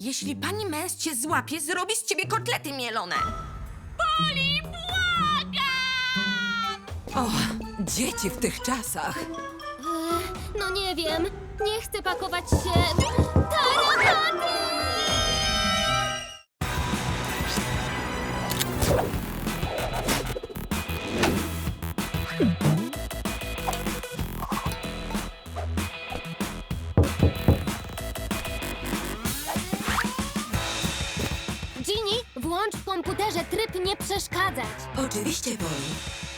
Jeśli pani męs cię złapie, zrobi z ciebie kotlety mielone. Poli, błagam! O, dzieci w tych czasach. No nie wiem, nie chcę pakować się... Tarapaty! Oczywiście, Poli.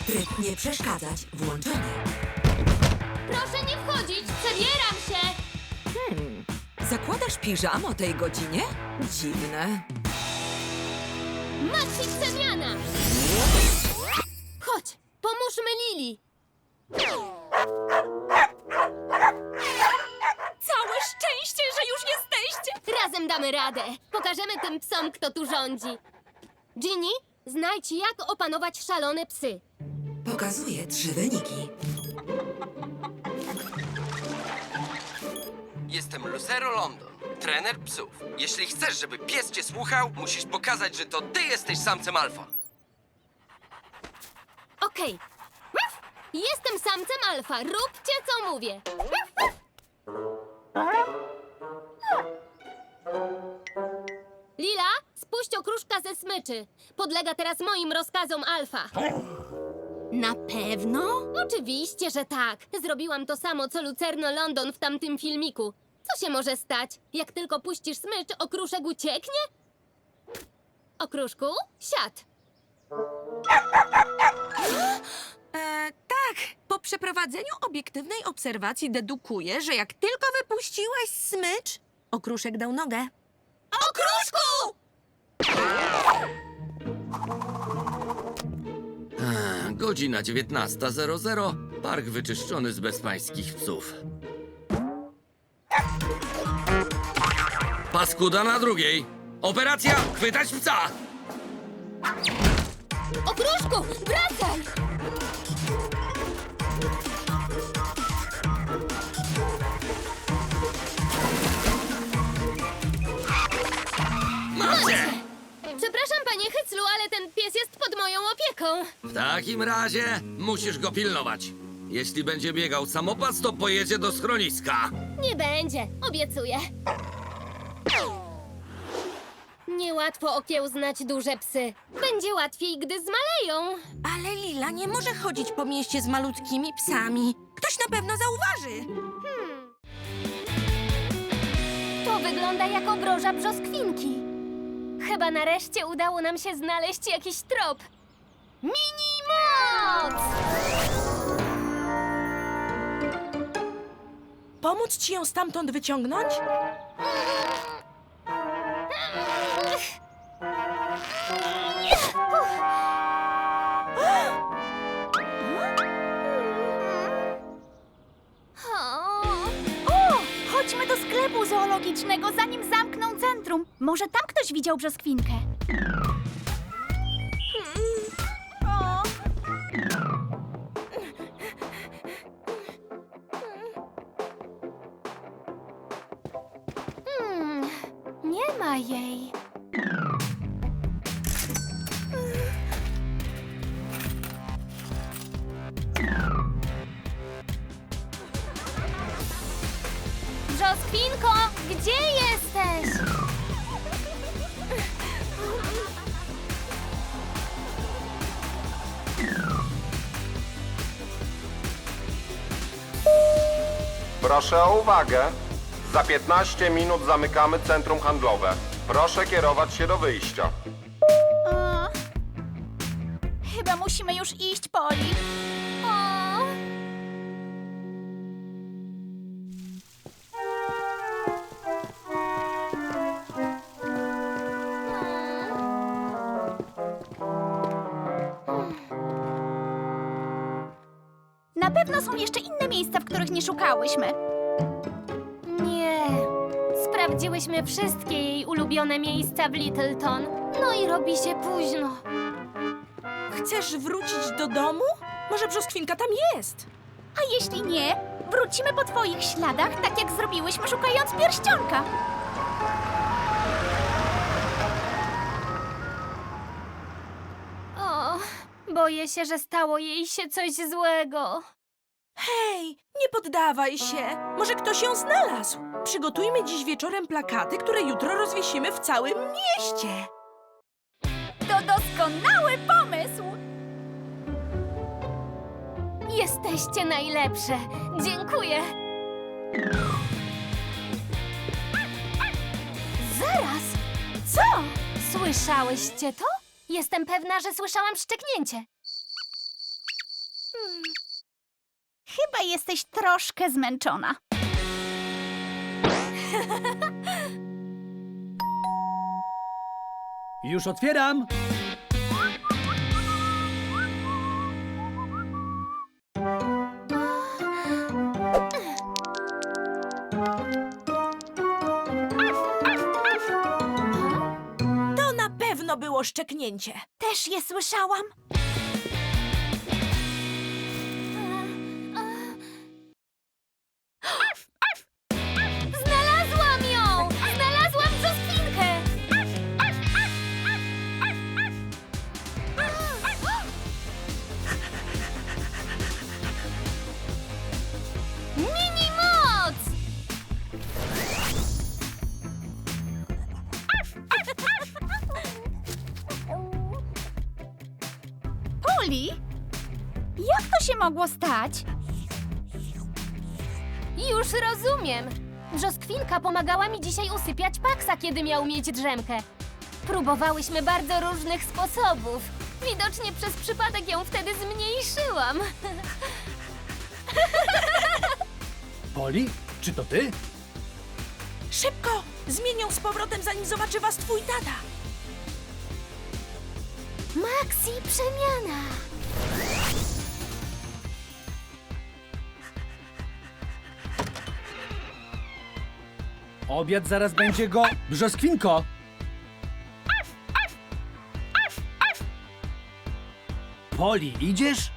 Tryb nie przeszkadzać. Włączony. Proszę nie wchodzić, przebieram się! Zakładasz piżam o tej godzinie? Dziwne. Maxi przemiana! Chodź, pomóżmy Lili! Całe szczęście, że już jesteście! Razem damy radę! Pokażemy tym psom, kto tu rządzi. Ginny, znajdź jak opanować szalone psy. Pokazuję trzy wyniki. Jestem Lucero London, trener psów. Jeśli chcesz, żeby pies cię słuchał, musisz pokazać, że to ty jesteś samcem alfa. Okej. Ruff! Jestem samcem alfa. Róbcie, co mówię. Ruff, ruff. Spuść okruszka ze smyczy. Podlega teraz moim rozkazom alfa. Na pewno? Oczywiście, że tak. Zrobiłam to samo, co Lucerno London w tamtym filmiku. Co się może stać? Jak tylko puścisz smycz, okruszek ucieknie? Okruszku, siad. E, tak, po przeprowadzeniu obiektywnej obserwacji dedukuję, że jak tylko wypuściłaś smycz, okruszek dał nogę. Okruszku! Eee, Godzina 19.00. Park wyczyszczony z bezpańskich psów. Paskuda na drugiej. Operacja chwytać psa! Okruszku, wracaj! Moją opieką. W takim razie musisz go pilnować. Jeśli będzie biegał samopas, to pojedzie do schroniska. Nie będzie, obiecuję. Niełatwo okiełznać duże psy. Będzie łatwiej, gdy zmaleją. Ale Lila nie może chodzić po mieście z malutkimi psami. Ktoś na pewno zauważy. To wygląda jak obroża brzoskwinki. Chyba nareszcie udało nam się znaleźć jakiś trop. Mini moc! Pomóc ci ją stamtąd wyciągnąć? O! Chodźmy do sklepu zoologicznego, zanim zamkną centrum. Może tam ktoś widział brzoskwinkę. Proszę o uwagę. Za 15 minut zamykamy centrum handlowe. Proszę kierować się do wyjścia. O! Chyba musimy już iść, Poli. O! Na pewno są jeszcze inne miejsca, w których nie szukałyśmy. Sprawdziłyśmy wszystkie jej ulubione miejsca w Littleton. No i robi się późno. Chcesz wrócić do domu? Może brzoskwinka tam jest. A jeśli nie, wrócimy po twoich śladach, tak jak zrobiłyśmy szukając pierścionka. O, boję się, że stało jej się coś złego. Hej, nie poddawaj się. Może ktoś ją znalazł. Przygotujmy dziś wieczorem plakaty, które jutro rozwiesimy w całym mieście. To doskonały pomysł! Jesteście najlepsze. Dziękuję. Zaraz! Co? Słyszałyście to? Jestem pewna, że słyszałam szczeknięcie. Chyba jesteś troszkę zmęczona. Już otwieram! To na pewno było szczeknięcie. Też je słyszałam. Brzoskwinka pomagała mi dzisiaj usypiać Paksa, kiedy miał mieć drzemkę. Próbowałyśmy bardzo różnych sposobów. Widocznie przez przypadek ją wtedy zmniejszyłam. Poli, czy to ty? Szybko! Zmienią z powrotem, zanim zobaczy was twój tata. Maxi przemiana. Obiad zaraz będzie go... Brzoskwinko! Poli, idziesz?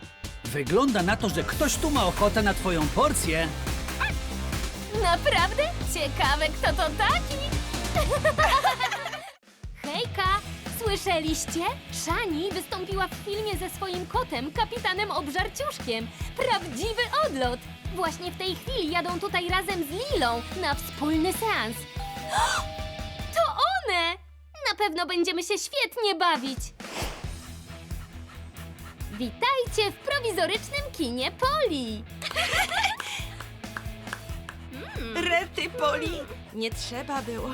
Wygląda na to, że ktoś tu ma ochotę na twoją porcję. Naprawdę? Ciekawe, kto to taki? Hejka! Słyszeliście? Szani wystąpiła w filmie ze swoim kotem, kapitanem Obżarciuszkiem. Prawdziwy odlot! Właśnie w tej chwili jadą tutaj razem z Lilą na wspólny seans. To one! Na pewno będziemy się świetnie bawić. Witajcie w prowizorycznym kinie Poli! Rety, Poli. Nie trzeba było.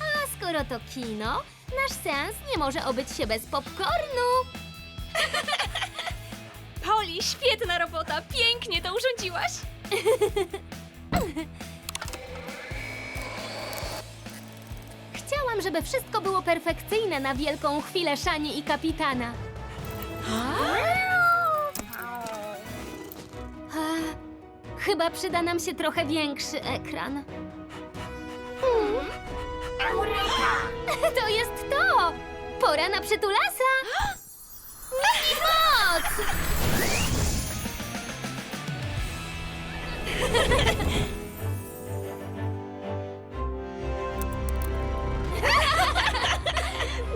A skoro to kino, nasz seans nie może obyć się bez popcornu. Poli, świetna robota! Pięknie to urządziłaś! Chciałam, żeby wszystko było perfekcyjne na wielką chwilę Szani i kapitana. A, Chyba przyda nam się trochę większy ekran. Hmm. To jest to! Pora na przytulasa! Mini moc!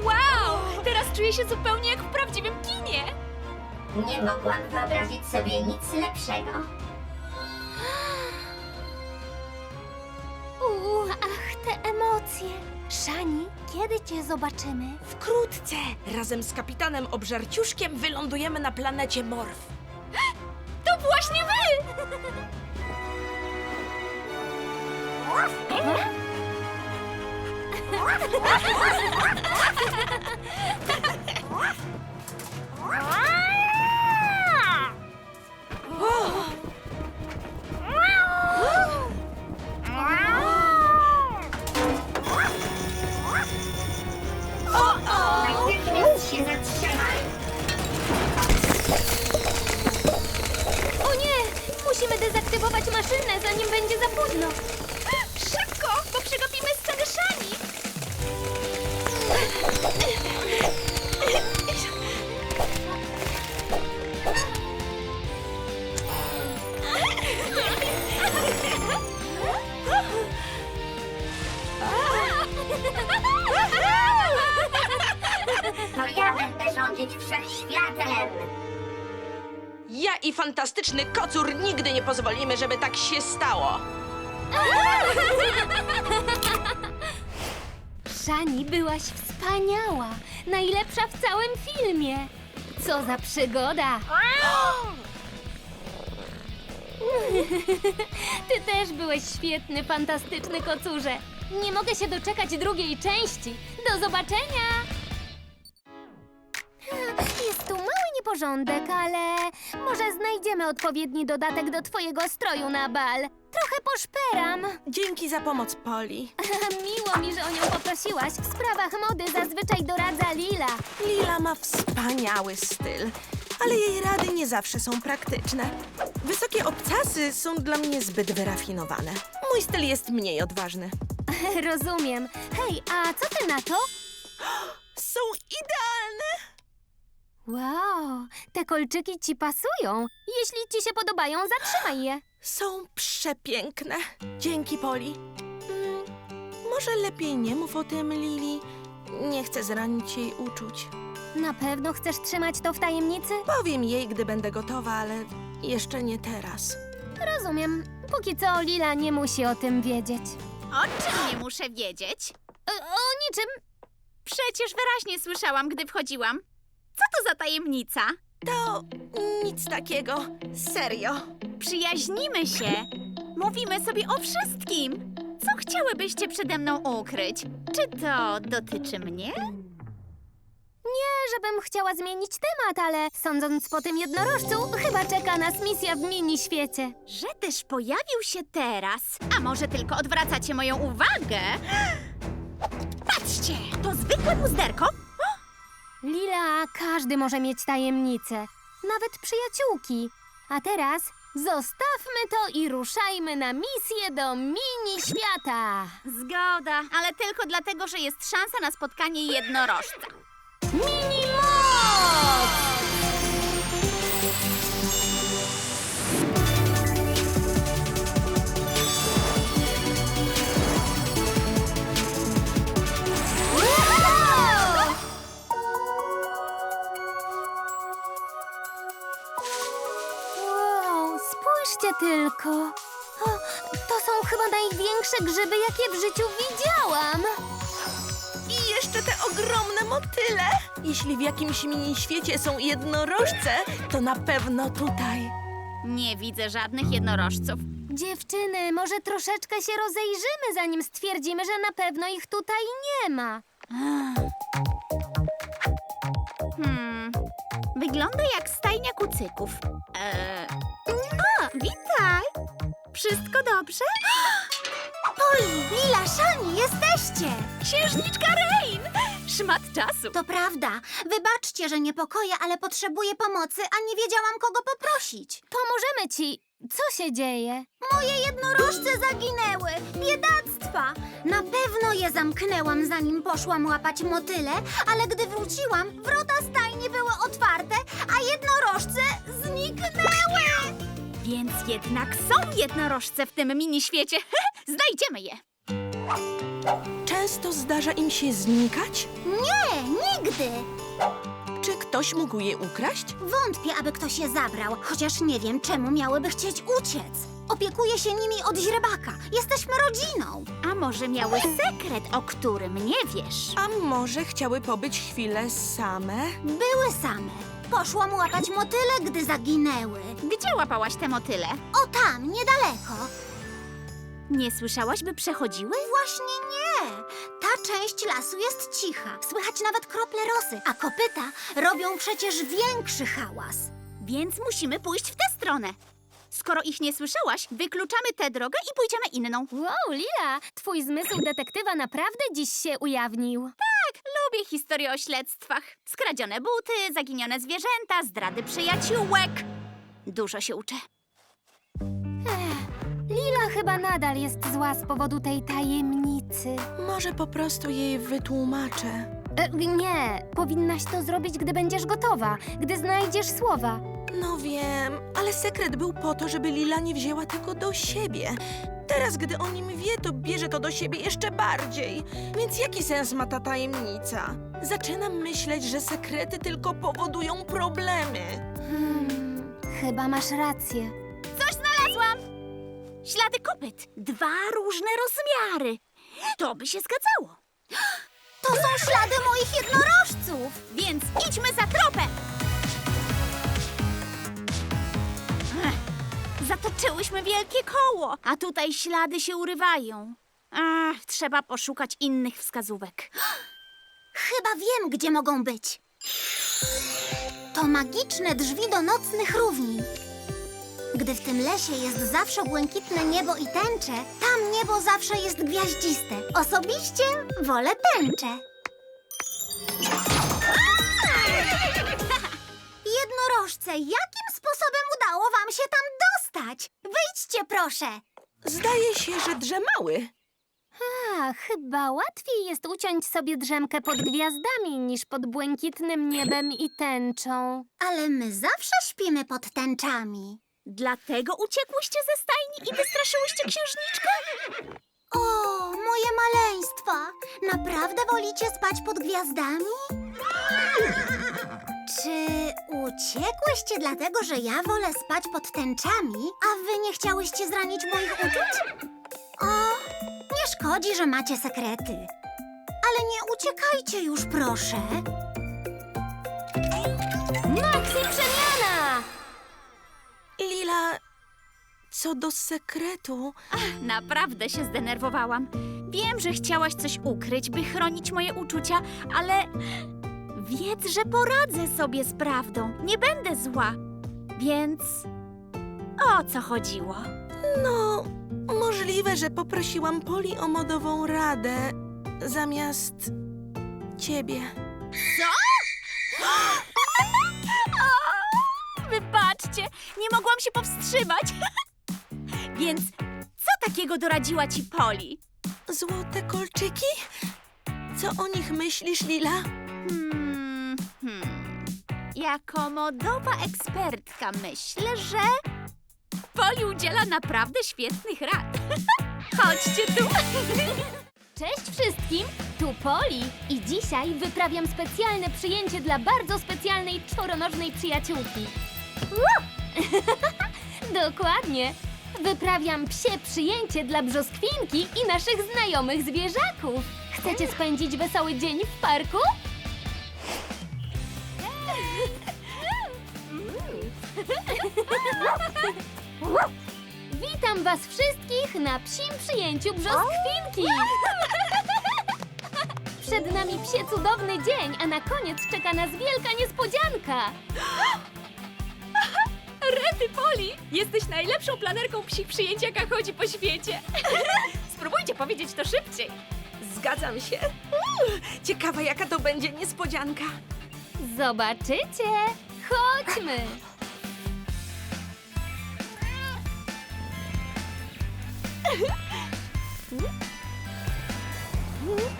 Wow! Teraz czuję się zupełnie jak w prawdziwym kinie! Nie mogłam wyobrazić sobie nic lepszego. Te emocje. Szani, kiedy cię zobaczymy? Wkrótce, razem z kapitanem Obżarciuszkiem wylądujemy na planecie Morf. To właśnie wy! kocur nigdy nie pozwolimy, żeby tak się stało. Szani, byłaś wspaniała! Najlepsza w całym filmie! Co za przygoda! Ty też byłeś świetny, fantastyczny kocurze! Nie mogę się doczekać drugiej części! Do zobaczenia! Nieporządek, ale może znajdziemy odpowiedni dodatek do twojego stroju na bal. Trochę poszperam. Dzięki za pomoc, Poli. Miło mi, że o nią poprosiłaś. W sprawach mody zazwyczaj doradza Lila. Lila ma wspaniały styl, ale jej rady nie zawsze są praktyczne. Wysokie obcasy są dla mnie zbyt wyrafinowane. Mój styl jest mniej odważny. Rozumiem. Hej, a co ty na to? Są idealne! Wow, te kolczyki ci pasują. Jeśli ci się podobają, zatrzymaj je. Są przepiękne. Dzięki, Poli. Mm, może lepiej nie mów o tym, Lili. Nie chcę zranić jej uczuć. Na pewno chcesz trzymać to w tajemnicy? Powiem jej, gdy będę gotowa, ale jeszcze nie teraz. Rozumiem. Póki co Lila nie musi o tym wiedzieć. O czym nie muszę wiedzieć? O, o niczym. Przecież wyraźnie słyszałam, gdy wchodziłam. Co to za tajemnica? To nic takiego. Serio. Przyjaźnimy się. Mówimy sobie o wszystkim. Co chciałybyście przede mną ukryć? Czy to dotyczy mnie? Nie, żebym chciała zmienić temat, ale sądząc po tym jednorożcu, chyba czeka nas misja w mini świecie. Że też pojawił się teraz. A może tylko odwracacie moją uwagę? Patrzcie, to zwykłe puzderko. Lila, każdy może mieć tajemnicę, nawet przyjaciółki. A teraz zostawmy to i ruszajmy na misję do mini świata. Zgoda, ale tylko dlatego, że jest szansa na spotkanie jednorożca. Mini moc! Spójrzcie tylko. O, to są chyba największe grzyby, jakie w życiu widziałam. I jeszcze te ogromne motyle. Jeśli w jakimś mini świecie są jednorożce, to na pewno tutaj. Nie widzę żadnych jednorożców. Dziewczyny, może troszeczkę się rozejrzymy, zanim stwierdzimy, że na pewno ich tutaj nie ma. Wygląda jak stajnia kucyków. Eee. O, witaj! Wszystko dobrze? Poli, Lila, Szani, jesteście! Księżniczka Rain! Szmat czasu. To prawda. Wybaczcie, że niepokoję, ale potrzebuję pomocy, a nie wiedziałam, kogo poprosić. Pomożemy ci. Co się dzieje? Moje jednorożce zaginęły. Biedactwa. Na pewno je zamknęłam, zanim poszłam łapać motyle, ale gdy wróciłam, wrota stajni były otwarte, a jednorożce zniknęły. Więc jednak są jednorożce w tym mini świecie. Znajdziemy je. Często zdarza im się znikać? Nie, nigdy. Ktoś mógł je ukraść? Wątpię, aby ktoś je zabrał, chociaż nie wiem, czemu miałyby chcieć uciec. Opiekuję się nimi od źrebaka. Jesteśmy rodziną. A może miały sekret, o którym nie wiesz? A może chciały pobyć chwilę same? Były same. Poszłam łapać motyle, gdy zaginęły. Gdzie łapałaś te motyle? O tam, niedaleko. Nie słyszałaś, by przechodziły? Właśnie nie. Ta część lasu jest cicha. Słychać nawet krople rosy, a kopyta robią przecież większy hałas. Więc musimy pójść w tę stronę. Skoro ich nie słyszałaś, wykluczamy tę drogę i pójdziemy inną. Wow, Lila, twój zmysł detektywa naprawdę dziś się ujawnił. Lubię historię o śledztwach. Skradzione buty, zaginione zwierzęta, zdrady przyjaciółek. Dużo się uczę. Lila chyba nadal jest zła z powodu tej tajemnicy. Może po prostu jej wytłumaczę. E, nie, powinnaś to zrobić, gdy będziesz gotowa, gdy znajdziesz słowa. No wiem, ale sekret był po to, żeby Lila nie wzięła tego do siebie. Teraz, gdy o nim wie, to bierze to do siebie jeszcze bardziej. Więc jaki sens ma ta tajemnica? Zaczynam myśleć, że sekrety tylko powodują problemy. Hmm, Chyba masz rację. Ślady kopyt. Dwa różne rozmiary. To by się zgadzało. To są ślady moich jednorożców. Więc idźmy za tropem! Zatoczyłyśmy wielkie koło, a tutaj ślady się urywają. Ach, trzeba poszukać innych wskazówek. Chyba wiem, gdzie mogą być. To magiczne drzwi do nocnych równin. Gdy w tym lesie jest zawsze błękitne niebo i tęcze, tam niebo zawsze jest gwiaździste. Osobiście wolę tęcze. Jednorożce, jakim sposobem udało wam się tam dostać? Wyjdźcie, proszę. Zdaje się, że drzemały. A, chyba łatwiej jest uciąć sobie drzemkę pod gwiazdami niż pod błękitnym niebem i tęczą. Ale my zawsze śpimy pod tęczami. Dlatego uciekłyście ze stajni i wystraszyłyście księżniczkę? O, moje maleństwa! Naprawdę wolicie spać pod gwiazdami? Czy uciekłyście dlatego, że ja wolę spać pod tęczami, a wy nie chciałyście zranić moich uczuć? O, nie szkodzi, że macie sekrety. Ale nie uciekajcie już, proszę. Maxi przemiana! Lila, co do sekretu, Naprawdę się zdenerwowałam. Wiem, że chciałaś coś ukryć, by chronić moje uczucia, ale wiedz, że poradzę sobie z prawdą. Nie będę zła. Więc o co chodziło? no, możliwe, że poprosiłam Poli o modową radę zamiast ciebie. Wybaczcie, nie mogłam się powstrzymać. Więc co takiego doradziła ci Poli? Złote kolczyki? Co o nich myślisz, Lila? Hmm, hmm. Jako modowa ekspertka myślę, że Poli udziela naprawdę świetnych rad. Chodźcie tu. Cześć wszystkim, tu Poli i dzisiaj wyprawiam specjalne przyjęcie dla bardzo specjalnej czworonożnej przyjaciółki. Dokładnie. Wyprawiam psie przyjęcie dla brzoskwinki i naszych znajomych zwierzaków. Chcecie spędzić wesoły dzień w parku? Witam was wszystkich na psim przyjęciu brzoskwinki! Przed nami psie cudowny dzień, a na koniec czeka nas wielka niespodzianka! Rety Poli! Jesteś najlepszą planerką psich przyjęć, jaka chodzi po świecie. Spróbujcie powiedzieć to szybciej. Zgadzam się. Uuu, ciekawa, jaka to będzie niespodzianka. Zobaczycie! Chodźmy! Uuu,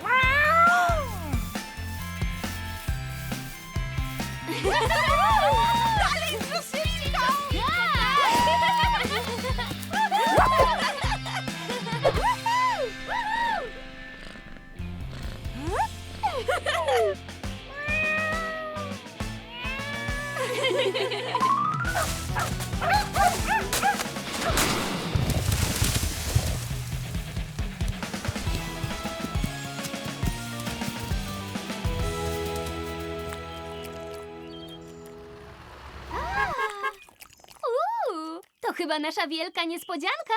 nasza wielka niespodzianka.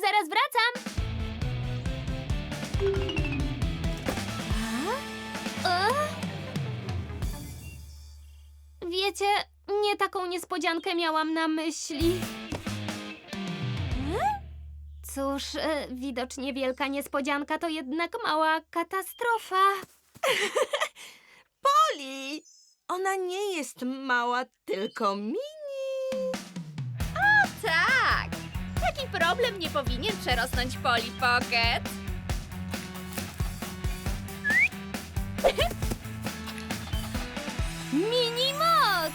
Zaraz wracam. A? Wiecie, nie taką niespodziankę miałam na myśli. Cóż, e, widocznie wielka niespodzianka to jednak mała katastrofa. Poli! Ona nie jest mała, tylko mini. Problem nie powinien przerosnąć Poli Pocket. Mini moc!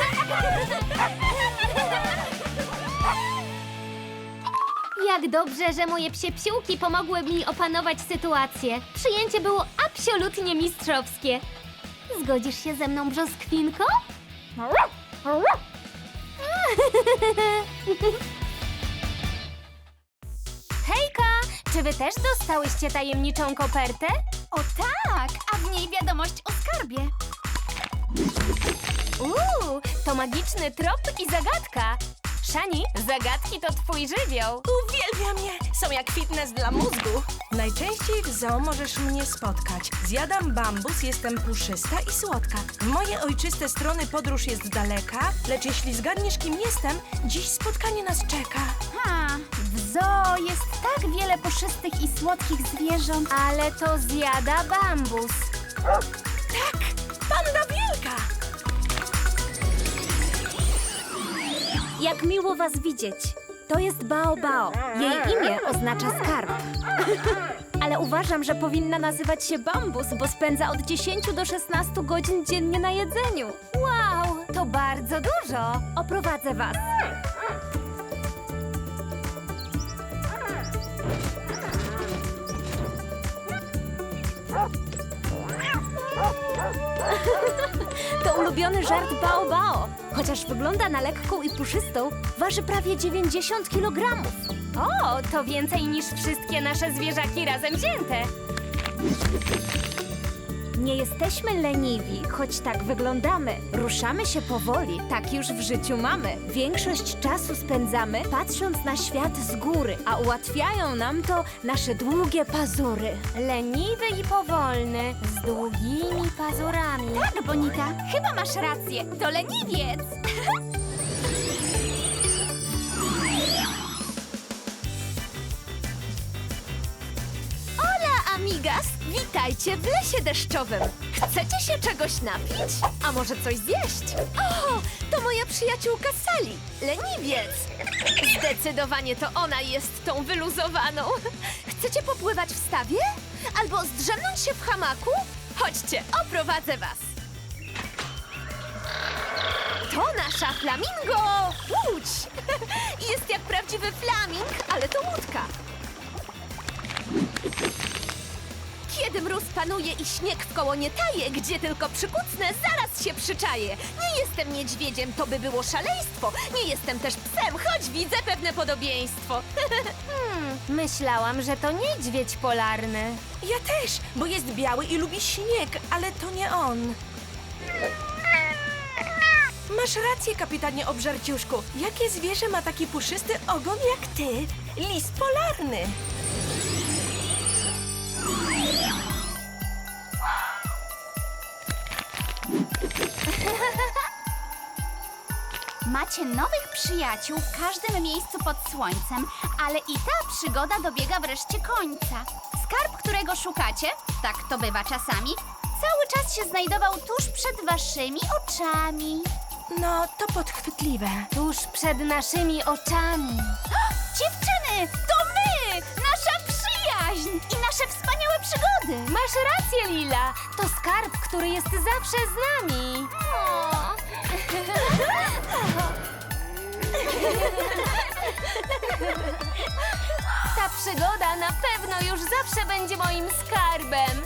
Jak dobrze, że moje psie psiółki pomogły mi opanować sytuację. Przyjęcie było absolutnie mistrzowskie. Zgodzisz się ze mną, brzoskwinko? Hejka! Czy wy też dostałyście tajemniczą kopertę? O tak, a w niej wiadomość o skarbie. Uuu, to magiczny trop i zagadka. Szani, zagadki to twój żywioł. Uwielbiam je! Są jak fitness dla mózgu. Najczęściej w zoo możesz mnie spotkać. Zjadam bambus, jestem puszysta i słodka. W moje ojczyste strony podróż jest daleka, lecz jeśli zgadniesz, kim jestem, dziś spotkanie nas czeka. Ha, w zoo jest tak wiele puszystych i słodkich zwierząt. Ale to zjada bambus. Tak, panda wielka! Jak miło was widzieć. To jest Bao Bao. Jej imię oznacza skarb. Ale uważam, że powinna nazywać się Bambus, bo spędza od 10 do 16 godzin dziennie na jedzeniu. Wow, to bardzo dużo. Oprowadzę was. Ulubiony żart Bao Bao. Chociaż wygląda na lekką i puszystą, waży prawie 90 kg. O, to więcej niż wszystkie nasze zwierzaki razem wzięte. Nie jesteśmy leniwi, choć tak wyglądamy. Ruszamy się powoli, tak już w życiu mamy. Większość czasu spędzamy patrząc na świat z góry, a ułatwiają nam to nasze długie pazury. Leniwy i powolny, z długimi pazurami. Tak, Bonita, chyba masz rację. To leniwiec. Hola, amigas! Witajcie w lesie deszczowym. Chcecie się czegoś napić? A może coś zjeść? O, to moja przyjaciółka Sally, leniwiec. Zdecydowanie to ona jest tą wyluzowaną. Chcecie popływać w stawie? Albo zdrzemnąć się w hamaku? Chodźcie, oprowadzę was. To nasza flamingo! Łódź! Jest jak prawdziwy flaming, ale to łódka. Kiedy mróz panuje i śnieg w koło nie taje, gdzie tylko przykucnę, zaraz się przyczaję. Nie jestem niedźwiedziem, to by było szaleństwo. Nie jestem też psem, choć widzę pewne podobieństwo. Hmm, myślałam, że to niedźwiedź polarny. Ja też, bo jest biały i lubi śnieg, ale to nie on. Masz rację, kapitanie Obżarciuszku. Jakie zwierzę ma taki puszysty ogon jak ty? Lis polarny. Macie nowych przyjaciół w każdym miejscu pod słońcem, ale i ta przygoda dobiega wreszcie końca. Skarb, którego szukacie, tak to bywa czasami, cały czas się znajdował tuż przed waszymi oczami. No, to podchwytliwe. Tuż przed naszymi oczami. Dziewczyny, to Masz rację, Lila. To skarb, który jest zawsze z nami. Ta przygoda na pewno już zawsze będzie moim skarbem.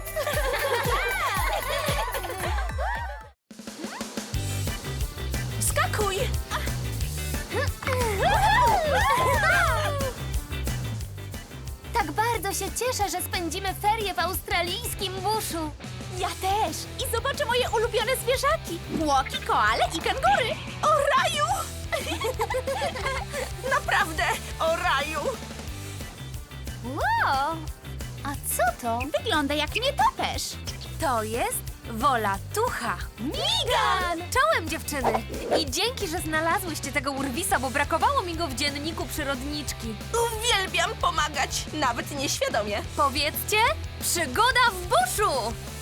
Tak bardzo się cieszę, że spędzimy ferie w australijskim buszu. Ja też! I zobaczę moje ulubione zwierzaki! Łoki, koale i kangury! O raju! Naprawdę, o raju! Wow! A co to? Wygląda jak nietoperz! To jest wola tucha. Migan! Czołem dziewczyny! I dzięki, że znalazłyście tego urwisa, bo brakowało mi go w dzienniku przyrodniczki. Uwielbiam pomagać, nawet nieświadomie. Powiedzcie, przygoda w buszu!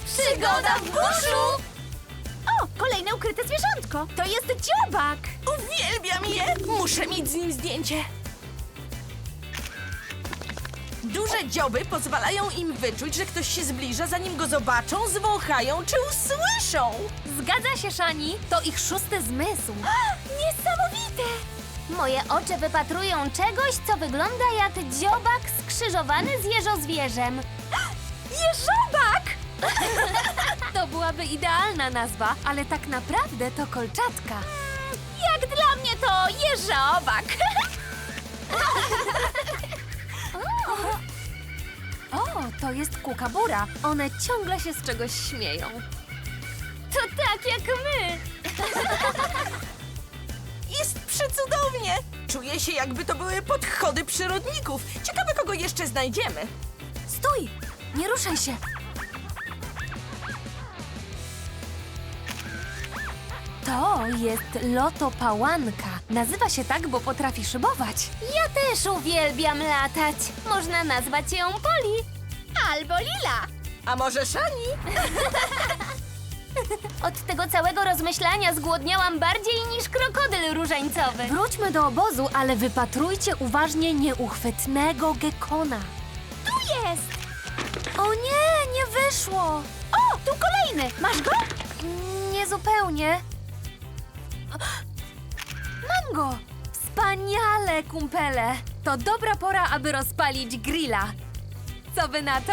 Przygoda w buszu! O, kolejne ukryte zwierzątko! To jest dziobak! Uwielbiam je! Muszę mieć z nim zdjęcie. Duże dzioby pozwalają im wyczuć, że ktoś się zbliża, zanim go zobaczą, zwąchają czy usłyszą. Zgadza się, Szani. To ich szósty zmysł. Niesamowite! Moje oczy wypatrują czegoś, co wygląda jak dziobak skrzyżowany z jeżozwierzem. Jeżobak! To byłaby idealna nazwa, ale tak naprawdę to kolczatka. Jak dla mnie to jeżobak! To jest kukabura. One ciągle się z czegoś śmieją. To tak jak my. Jest przecudownie! Czuję się, jakby to były podchody przyrodników. Ciekawe, kogo jeszcze znajdziemy. Stój! Nie ruszaj się! To jest lotopałanka. Nazywa się tak, bo potrafi szybować. Ja też uwielbiam latać. Można nazwać ją Poli. Albo Lila. A może Szani? Od tego całego rozmyślania zgłodniałam bardziej niż krokodyl różańcowy. Wróćmy do obozu, ale wypatrujcie uważnie nieuchwytnego gekona. Tu jest! O nie, nie wyszło! O, tu kolejny! Masz go? Niezupełnie. Mam go! Wspaniale, kumpele! To dobra pora, aby rozpalić grilla. Co wy na to?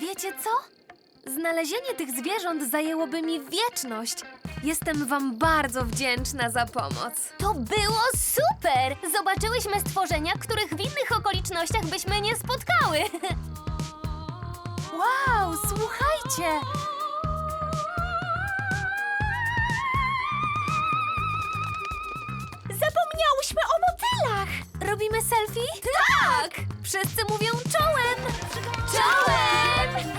Wiecie co? Znalezienie tych zwierząt zajęłoby mi wieczność. Jestem wam bardzo wdzięczna za pomoc. To było super! Zobaczyłyśmy stworzenia, których w innych okolicznościach byśmy nie spotkały. Wow, słuchajcie! Zapomnieliśmy o motylach! Robimy selfie? Tak! Wszyscy mówią czołem! Czołem!